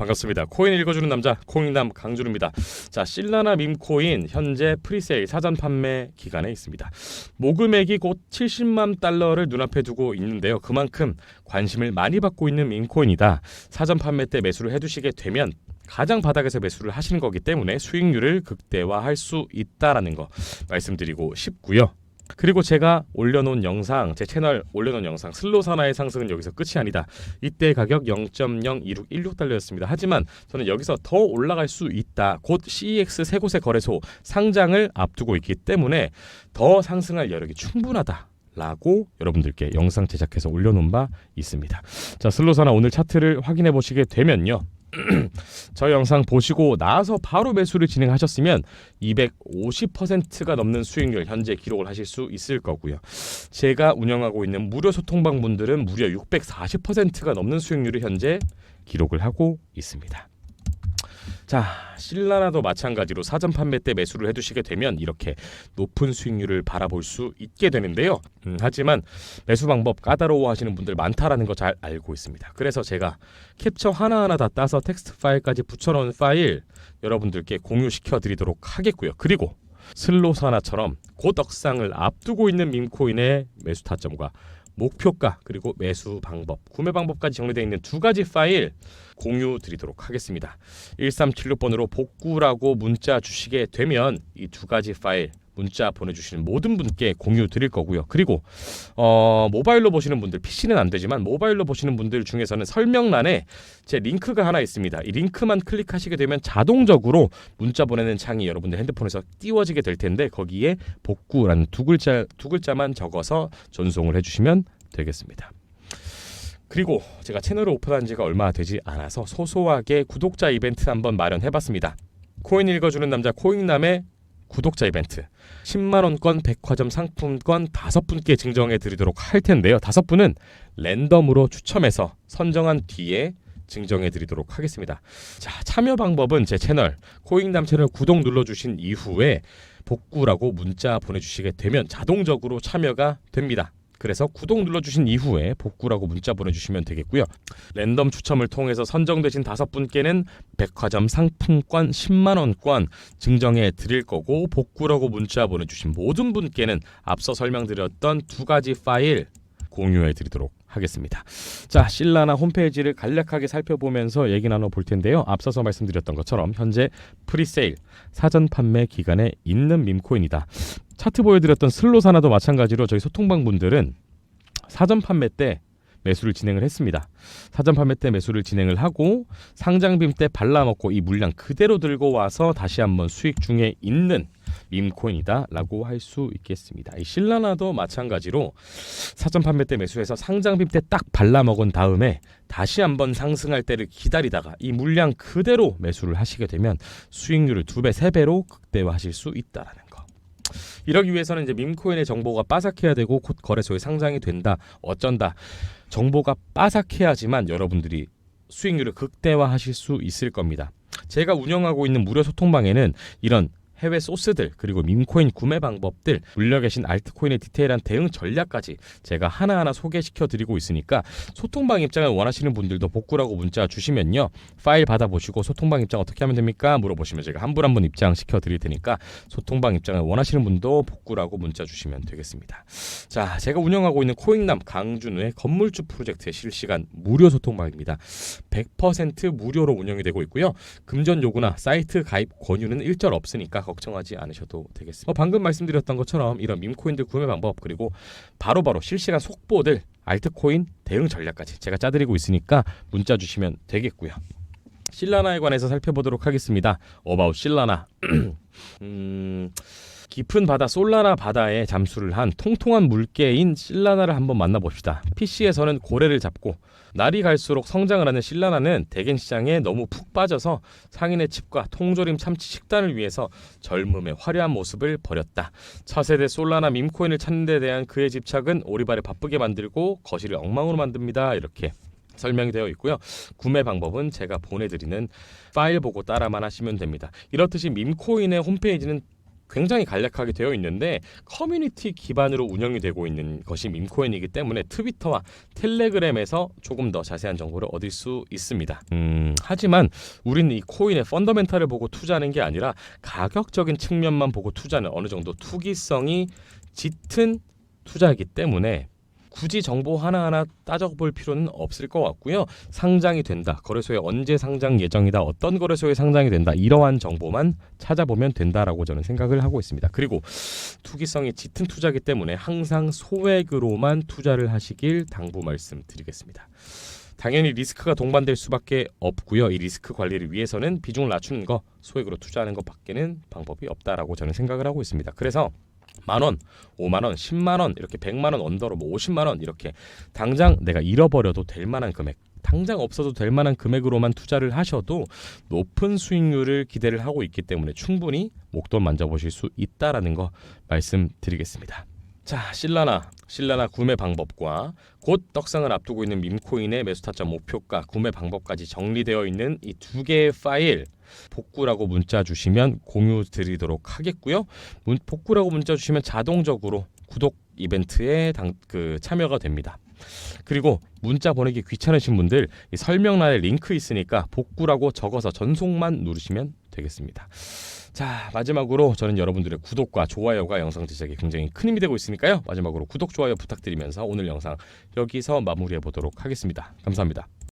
반갑습니다. 코인 읽어주는 남자 코인남 강준우입니다. 자 실라나 밈코인 현재 프리세일 사전 판매 기간에 있습니다. 모금액이 곧 70만 달러를 눈앞에 두고 있는데요. 그만큼 관심을 많이 받고 있는 밈코인이다. 사전 판매 때 매수를 해두시게 되면 가장 바닥에서 매수를 하시는 거기 때문에 수익률을 극대화할 수 있다라는 거 말씀드리고 싶고요. 그리고 제가 올려놓은 영상, 제 채널 올려놓은 영상 슬로사나의 상승은 여기서 끝이 아니다. 이때 가격 0.02616달러였습니다. 하지만 저는 여기서 더 올라갈 수 있다. 곧 CEX 세 곳의 거래소 상장을 앞두고 있기 때문에 더 상승할 여력이 충분하다. 라고 여러분들께 영상 제작해서 올려놓은 바 있습니다. 자, 슬로사나 오늘 차트를 확인해 보시게 되면요. 저 영상 보시고 나서 바로 매수를 진행하셨으면 250%가 넘는 수익률 현재 기록을 하실 수 있을 거고요. 제가 운영하고 있는 무료 소통방 분들은 무려 640%가 넘는 수익률을 현재 기록을 하고 있습니다. 자, 신라나도 마찬가지로 사전 판매 때 매수를 해두시게 되면 이렇게 높은 수익률을 바라볼 수 있게 되는데요. 음, 하지만 매수 방법 까다로워하시는 분들 많다라는 거 잘 알고 있습니다. 그래서 제가 캡처 하나하나 다 따서 텍스트 파일까지 붙여놓은 파일 여러분들께 공유시켜 드리도록 하겠고요. 그리고 슬로사나처럼 곧 억상을 앞두고 있는 밈코인의 매수 타점과 목표가 그리고 매수 방법, 구매 방법까지 정리되어 있는 두 가지 파일 공유 드리도록 하겠습니다. 1376번으로 복구라고 문자 주시게 되면 이 두 가지 파일 문자 보내주시는 모든 분께 공유 드릴 거고요. 그리고 어, 모바일로 보시는 분들 PC는 안 되지만 모바일로 보시는 분들 중에서는 설명란에 제 링크가 하나 있습니다. 이 링크만 클릭하시게 되면 자동적으로 문자 보내는 창이 여러분들 핸드폰에서 띄워지게 될 텐데 거기에 복구라는 두 글자 두 글자만 적어서 전송을 해주시면 되겠습니다. 그리고 제가 채널을 오픈한 지가 얼마 되지 않아서 소소하게 구독자 이벤트 한번 마련해봤습니다. 코인 읽어주는 남자 코인남의 구독자 이벤트 10만 원권 백화점 상품권 다섯 분께 증정해 드리도록 할 텐데요. 다섯 분은 랜덤으로 추첨해서 선정한 뒤에 증정해 드리도록 하겠습니다. 자, 참여 방법은 제 채널 코인남 채널 구독 눌러 주신 이후에 복구라고 문자 보내 주시게 되면 자동적으로 참여가 됩니다. 그래서 구독 눌러주신 이후에 복구라고 문자 보내주시면 되겠고요. 랜덤 추첨을 통해서 선정되신 다섯 분께는 백화점 상품권 10만 원권 증정해 드릴 거고 복구라고 문자 보내주신 모든 분께는 앞서 설명드렸던 두 가지 파일 공유해 드리도록 하겠습니다. 자, 신라나 홈페이지를 간략하게 살펴보면서 얘기 나눠 볼 텐데요. 앞서서 말씀드렸던 것처럼 현재 프리세일 사전 판매 기간에 있는 밈코인이다. 차트 보여드렸던 슬로사나도 마찬가지로 저희 소통방 분들은 사전 판매 때 매수를 진행을 했습니다. 사전 판매 때 매수를 진행을 하고 상장빔 때 발라먹고 이 물량 그대로 들고 와서 다시 한번 수익 중에 있는 밈코인이다라고 할 수 있겠습니다. 이 신라나도 마찬가지로 사전 판매 때 매수해서 상장빔 때딱 발라 먹은 다음에 다시 한번 상승할 때를 기다리다가 이 물량 그대로 매수를 하시게 되면 수익률을 두 배, 세 배로 극대화하실 수 있다라는 거. 이러기 위해서는 이제 밈코인의 정보가 빠삭해야 되고 곧 거래소에 상장이 된다, 어쩐다. 정보가 빠삭해야지만 여러분들이 수익률을 극대화하실 수 있을 겁니다. 제가 운영하고 있는 무료 소통방에는 이런 해외 소스들 그리고 밈코인 구매 방법들 물려 계신 알트코인의 디테일한 대응 전략까지 제가 하나하나 소개시켜 드리고 있으니까 소통방 입장을 원하시는 분들도 복구라고 문자 주시면요. 파일 받아보시고 소통방 입장 어떻게 하면 됩니까? 물어보시면 제가 한 분 한 분 입장 시켜 드릴 테니까 소통방 입장을 원하시는 분도 복구라고 문자 주시면 되겠습니다. 자 제가 운영하고 있는 코인남 강준우의 건물주 프로젝트의 실시간 무료 소통방입니다. 100% 무료로 운영이 되고 있고요. 금전 요구나 사이트 가입 권유는 일절 없으니까 걱정하지 않으셔도 되겠습니다. 어, 방금 말씀드렸던 것처럼 이런 밈코인들 구매 방법 그리고 바로 바로 실시간 속보들 알트코인 대응 전략까지 제가 짜드리고 있으니까 문자 주시면 되겠고요. 실라나에 관해서 살펴보도록 하겠습니다. 어바웃 실라나. 음, 깊은 바다 솔라나 바다에 잠수를 한 통통한 물개인 실라나를 한번 만나봅시다. PC에서는 고래를 잡고 날이 갈수록 성장을 하는 실라나는 대겐 시장에 너무 푹 빠져서 상인의 칩과 통조림 참치 식단을 위해서 젊음의 화려한 모습을 버렸다. 차세대 솔라나 밈코인을 찾는 데 대한 그의 집착은 오리발을 바쁘게 만들고 거실을 엉망으로 만듭니다. 이렇게 설명이 되어 있고요. 구매 방법은 제가 보내드리는 파일 보고 따라만 하시면 됩니다. 이렇듯이 밈코인의 홈페이지는 굉장히 간략하게 되어 있는데 커뮤니티 기반으로 운영이 되고 있는 것이 밈코인이기 때문에 트위터와 텔레그램에서 조금 더 자세한 정보를 얻을 수 있습니다. 음, 하지만 우리는 이 코인의 펀더멘탈을 보고 투자하는 게 아니라 가격적인 측면만 보고 투자는 어느 정도 투기성이 짙은 투자이기 때문에 굳이 정보 하나하나 따져볼 필요는 없을 것 같고요. 상장이 된다. 거래소에 언제 상장 예정이다. 어떤 거래소에 상장이 된다. 이러한 정보만 찾아보면 된다라고 저는 생각을 하고 있습니다. 그리고 투기성이 짙은 투자이기 때문에 항상 소액으로만 투자를 하시길 당부 말씀드리겠습니다. 당연히 리스크가 동반될 수밖에 없고요. 이 리스크 관리를 위해서는 비중을 낮추는 거, 소액으로 투자하는 것밖에는 방법이 없다라고 저는 생각을 하고 있습니다. 그래서 만 원, 5만 원, 10만 원, 이렇게 100만 원 언더로 뭐 50만 원 이렇게 당장 내가 잃어버려도 될 만한 금액, 당장 없어도 될 만한 금액으로만 투자를 하셔도 높은 수익률을 기대를 하고 있기 때문에 충분히 목돈 만져보실 수 있다라는 거 말씀드리겠습니다. 자, 실라나, 실라나 구매 방법과 곧 떡상을 앞두고 있는 밈코인의 매수 타점 목표가 구매 방법까지 정리되어 있는 이 두 개의 파일 복구라고 문자 주시면 공유 드리도록 하겠고요. 문, 복구라고 문자 주시면 자동적으로 구독 이벤트에 당, 그 참여가 됩니다. 그리고 문자 보내기 귀찮으신 분들 이 설명란에 링크 있으니까 복구라고 적어서 전송만 누르시면 되겠습니다. 자 마지막으로 저는 여러분들의 구독과 좋아요가 영상 제작에 굉장히 큰 힘이 되고 있으니까요. 마지막으로 구독 좋아요 부탁드리면서 오늘 영상 여기서 마무리해 보도록 하겠습니다. 감사합니다.